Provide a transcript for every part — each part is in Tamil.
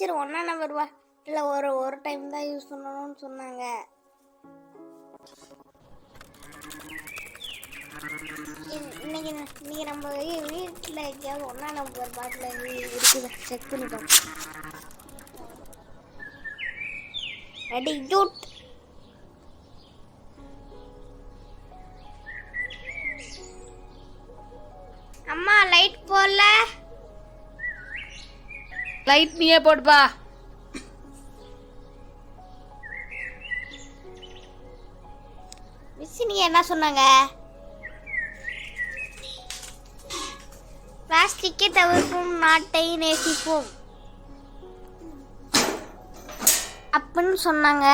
டீச்சர் ஒன்றா நம்பர் வா. இல்லை ஒரு ஒரு டைம் தான் யூஸ் பண்ணணும்னு சொன்னாங்க. இன்- இன்னைக்கு இன்னைக்கு நம்ம வீட்டில் எங்கேயாவது ஒன்றா நம்பர் பாட்டில் இருக்குது. செக் பண்ணி ரெடி ஜூட் அம்மா லைட் போடல. லைட் நீயே போட்டுப்பா. மிஸ் நீங்க என்ன சொன்னாங்க? பிளாஸ்டிக்கை தவிர்ப்போம் நாட்டை நேசிப்போம். அப்படின்னு சொன்னாங்க.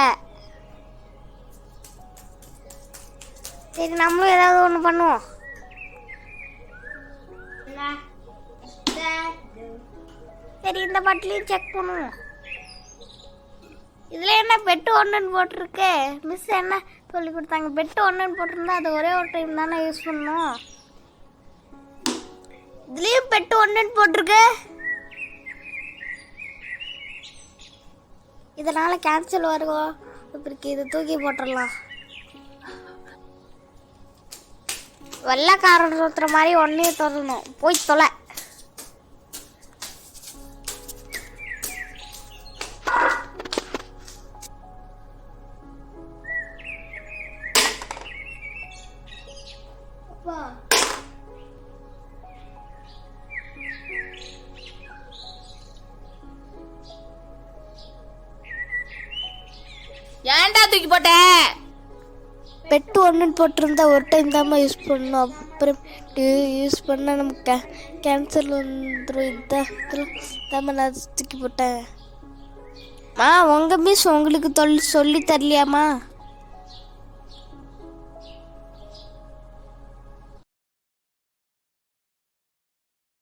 சரி நம்மளும் ஏதாவது ஒன்று பண்ணுவோம். சரி இந்த பாட்டிலையும் செக் பண்ணுவோம். இதில் என்ன பெட்டு ஒன்றுன்னு போட்டிருக்கு? மிஸ் என்ன சொல்லி கொடுத்தாங்க? பெட்டு ஒன்றுன்னு போட்டிருந்தா அது ஒரே ஒரு டைம் தானே யூஸ் பண்ணணும் இதுலேயும் பெட்டு ஒன்றுன்னு போட்டிருக்கு? இதனால் கேன்சல் வருவோம் இப்படி இது தூக்கி போட்டுடலாம். வெள்ளைக்காரன் சுற்றுற மாதிரி ஒன்றையும் தொடரணும் போய் தொலை. அப்பா. ஏன்டா தூக்கி போட்ட? பெட்டு ஒன்றுன்னு போட்டிருந்தா ஒரு டைம் தான் யூஸ் பண்ணணும். அப்புறம் யூஸ் பண்ணால் நமக்கு கே கேன்சர் வந்துடும் இதான் தான் நான் தூக்கி போட்டேன். மா உங்கள் மிஸ் உங்களுக்கு தொல் சொல்லி தரலையாம்மா?